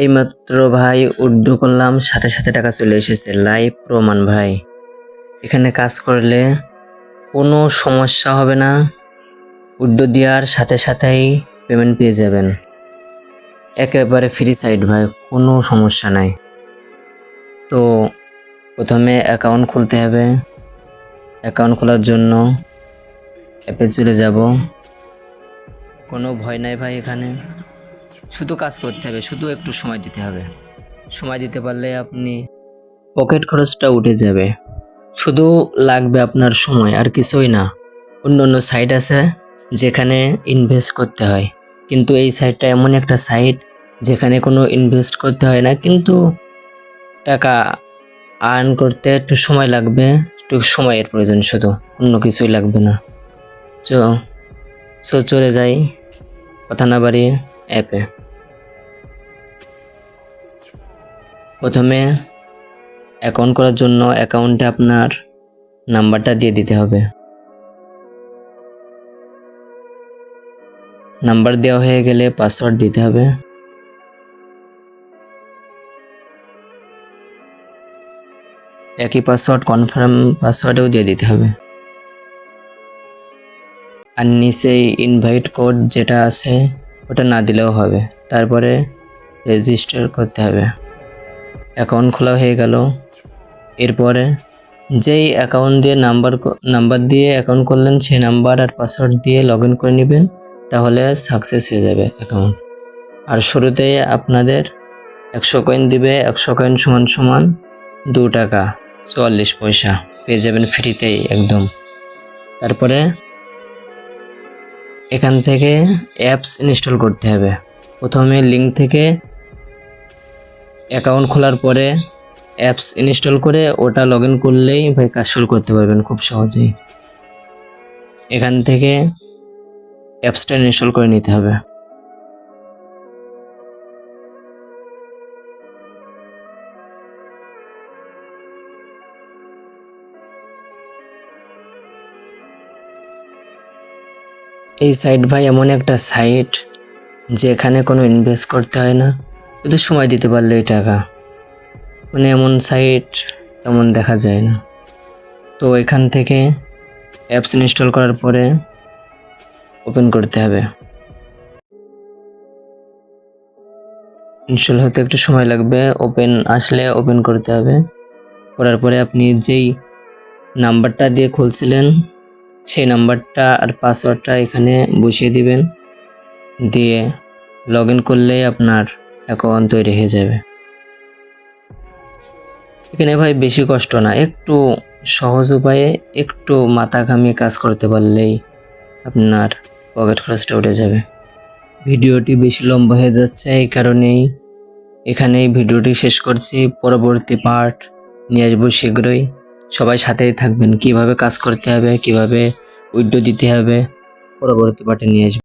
এইমাত্র ভাই উর্দু করলাম, সাথে সাথে টাকা চলে এসেছে। লাইভ প্রমাণ ভাই। এখানে কাজ করলে কোনো সমস্যা হবে না। উর্দু দেওয়ার সাথে সাথেই পেমেন্ট পেয়ে যাবেন। একেবারে ফ্রি সাইড ভাই, কোনো সমস্যা নাই। তো প্রথমে অ্যাকাউন্ট খুলতে হবে। অ্যাকাউন্ট খোলার জন্য অ্যাপে চলে যাব। কোনো ভয় নাই ভাই এখানে। শুধু কাজ করতে হবে, শুধু একটু সময় দিতে হবে। সময় দিতে পারলে আপনি পকেট খরচটা উঠে যাবে। শুধু লাগবে আপনার সময়, আর কিছুই না। অন্য অন্য সাইট আছে যেখানে ইনভেস্ট করতে হয়। কিন্তু এই সাইটটা এমন একটা সাইট যেখানে কোনো ইনভেস্ট করতে হয় না, কিন্তু টাকা আর্ন করতে একটু সময় লাগবে, একটু সময়ের প্রয়োজন শুধু, অন্য কিছুই লাগবে না। চো সো চলে যাই। কথা না বাড়িয়ে অ্যাপে প্রথমে অ্যাকাউন্ট করার জন্য অ্যাকাউন্টে আপনার নাম্বারটা দিয়ে দিতে হবে। নাম্বার দেওয়া হয়ে গেলে পাসওয়ার্ড দিতে হবে। একই পাসওয়ার্ড কনফার্ম পাসওয়ার্ডেও দিয়ে দিতে হবে। আর নিচে ইনভাইট কোড যেটা আছে, ওটা না দিলেও হবে। তারপরে রেজিস্টার করতে হবে। অ্যাকাউন্ট খোলা হয়ে গেল। এরপরে যেই অ্যাকাউন্ট দিয়ে নাম্বার নাম্বার দিয়ে অ্যাকাউন্ট করলেন, সেই নাম্বার আর পাসওয়ার্ড দিয়ে লগ ইন করে নেবেন, তাহলে সাকসেস হয়ে যাবে অ্যাকাউন্ট। আর শুরুতে আপনাদের একশো কয়েন দিবে, একশো কয়েন সমান সমান দু টাকা, চুয়াল্লিশ পয়সা। পেয়ে যাবেন ফ্রিতেই একদম। তারপরে এখান থেকে অ্যাপস ইনস্টল করতে হবে। প্রথমে লিঙ্ক থেকে অ্যাকাউন্ট খোলার পরে অ্যাপস ইনস্টল করে ওটা লগ ইন করলেই ভাই কাজ শুরু করতে পারবেন খুব সহজেই। এখান থেকে অ্যাপসটা ইনস্টল করে নিতে হবে। এই সাইট ভাই এমন একটা সাইট যেখানে কোনো ইনভেস্ট করতে হয় না। শুধু সময় দিতে পারলে এই টাকা। মানে এমন সাইট তেমন দেখা যায় না। তো এখান থেকে অ্যাপস ইনস্টল করার পরে ওপেন করতে হবে। ইনস্টল হতে একটু সময় লাগবে। ওপেন আসলে ওপেন করতে হবে। করার পরে আপনি যেই নাম্বারটা দিয়ে খুলছিলেন, সেই নাম্বারটা আর পাসওয়ার্ডটা এখানে বসিয়ে দিবেন। দিয়ে লগ ইন করলেই আপনার অ্যাকাউন্ট তৈরি হয়ে যাবে। এখানে ভাই বেশি কষ্ট না, একটু সহজ উপায়ে একটু মাথা ঘামিয়ে কাজ করতে পারলেই আপনার পকেট খরচটা উঠে যাবে। ভিডিওটি বেশি লম্বা হয়ে যাচ্ছে, এই কারণেই এখানেই ভিডিওটি শেষ করছি। পরবর্তী পার্ট নিয়ে আসব শীঘ্রই। সবাই সাথেই থাকবেন, কীভাবে কাজ করতে হবে, কীভাবে উইড্রো দিতে হবে, পরবর্তী পার্টে নিয়ে আসব।